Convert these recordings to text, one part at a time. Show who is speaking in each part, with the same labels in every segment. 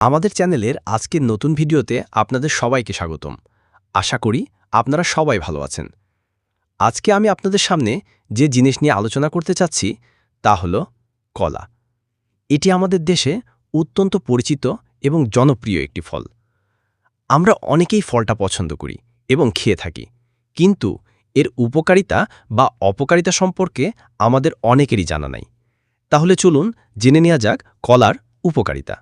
Speaker 1: আমাদের চ্যানেলের আজকের নতুন ভিডিওতে আপনাদের সবাইকে স্বাগতম। আশা করি আপনারা সবাই ভালো আছেন। আজকে আমি আপনাদের সামনে যে জিনিস নিয়ে আলোচনা করতে চাচ্ছি তা হল কলা। এটি আমাদের দেশে অত্যন্ত পরিচিত এবং জনপ্রিয় একটি ফল। আমরা অনেকেই ফলটা পছন্দ করি এবং খেয়ে থাকি, কিন্তু এর উপকারিতা বা অপকারিতা সম্পর্কে আমাদের অনেকেরই জানা নাই। তাহলে চলুন জেনে নেওয়া যাক কলার উপকারিতা।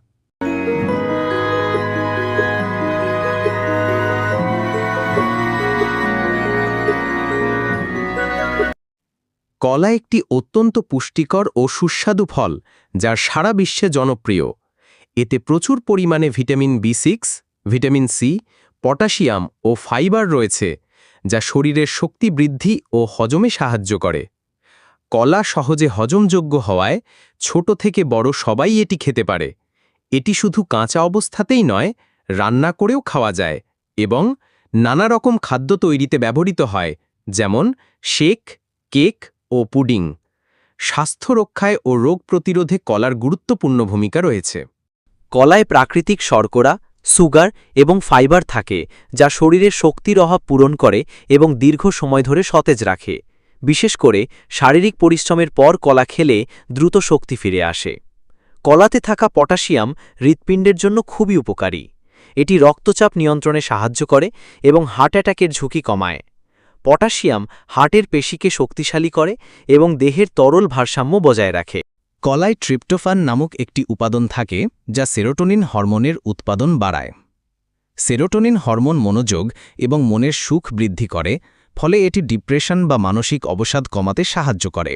Speaker 1: কলা একটি অত্যন্ত পুষ্টিকর ও সুস্বাদু ফল যা সারা বিশ্বে জনপ্রিয়। এতে প্রচুর পরিমাণে vitamin B six, vitamin C, potassium ও ফাইবার রয়েছে, যা শরীরের শক্তি বৃদ্ধি ও হজমে সাহায্য করে। কলা সহজে হজমযোগ্য হওয়ায় ছোট থেকে বড় সবাই এটি খেতে পারে। এটি শুধু কাঁচা অবস্থাতেই নয়, রান্না করেও খাওয়া যায় এবং নানা রকম খাদ্য তৈরিতে ব্যবহৃত হয়, যেমন শেক, কেক ও পুডিং। স্বাস্থ্য রক্ষায় ও রোগ প্রতিরোধে কলার গুরুত্বপূর্ণ ভূমিকা রয়েছে।
Speaker 2: কলায় প্রাকৃতিক শর্করা, সুগার এবং ফাইবার থাকে, যা শরীরের শক্তির অভাব পূরণ করে এবং দীর্ঘ সময় ধরে সতেজ রাখে। বিশেষ করে, শারীরিক পরিশ্রমের পর কলা খেলে দ্রুত শক্তি ফিরে আসে। কলাতে থাকা পটাশিয়াম হৃৎপিণ্ডের জন্য খুবই উপকারী। এটি রক্তচাপ নিয়ন্ত্রণে সাহায্য করে এবং হার্ট অ্যাটাকের ঝুঁকি কমায়। পটাশিয়াম হার্টের পেশিকে শক্তিশালী করে এবং দেহের তরল ভারসাম্য বজায় রাখে।
Speaker 1: কলায় ট্রিপ্টোফান নামক একটি উপাদান থাকে যা সেরোটোনিন হরমোনের উৎপাদন বাড়ায়। সেরোটোনিন হরমোন মনোযোগ এবং মনের সুখ বৃদ্ধি করে, ফলে এটি ডিপ্রেশন বা মানসিক অবসাদ কমাতে সাহায্য করে।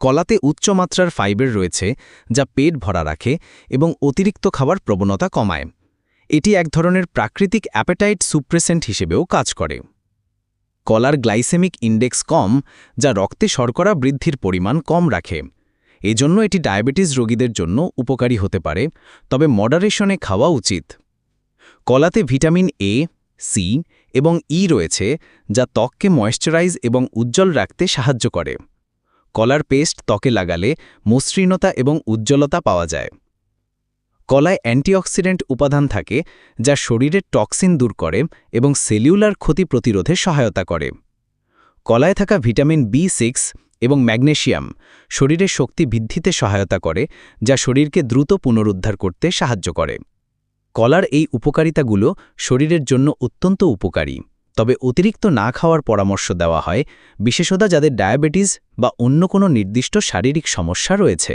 Speaker 1: কলাতে উচ্চমাত্রার ফাইবার রয়েছে যা পেট ভরা রাখে এবং অতিরিক্ত খাবার প্রবণতা কমায়। এটি এক ধরনের প্রাকৃতিক অ্যাপেটাইট সুপ্রেসেন্ট হিসেবেও কাজ করে। কলার গ্লাইসেমিক ইন্ডেক্স কম, যা রক্তে শর্করা বৃদ্ধির পরিমাণ কম রাখে। এজন্য এটি ডায়াবেটিস রোগীদের জন্য উপকারী হতে পারে, তবে মডারেশনে খাওয়া উচিত। কলাতে ভিটামিন এ সি এবং ই রয়েছে, যা ত্বককে ময়েশ্চারাইজ এবং উজ্জ্বল রাখতে সাহায্য করে। কলার পেস্ট ত্বকে লাগালে মসৃণতা এবং উজ্জ্বলতা পাওয়া যায়। কলায় অ্যান্টিঅক্সিডেন্ট উপাদান থাকে যা শরীরের টক্সিন দূর করে এবং সেলিউলার ক্ষতি প্রতিরোধে সহায়তা করে। কলায় থাকা ভিটামিন বি সিক্স এবং ম্যাগনেশিয়াম শরীরের শক্তি বৃদ্ধিতে সহায়তা করে, যা শরীরকে দ্রুত পুনরুদ্ধার করতে সাহায্য করে। কলার এই উপকারিতাগুলো শরীরের জন্য অত্যন্ত উপকারী, তবে অতিরিক্ত না খাওয়ার পরামর্শ দেওয়া হয়, বিশেষত যাদের ডায়াবেটিস বা অন্য কোনো নির্দিষ্ট শারীরিক সমস্যা রয়েছে।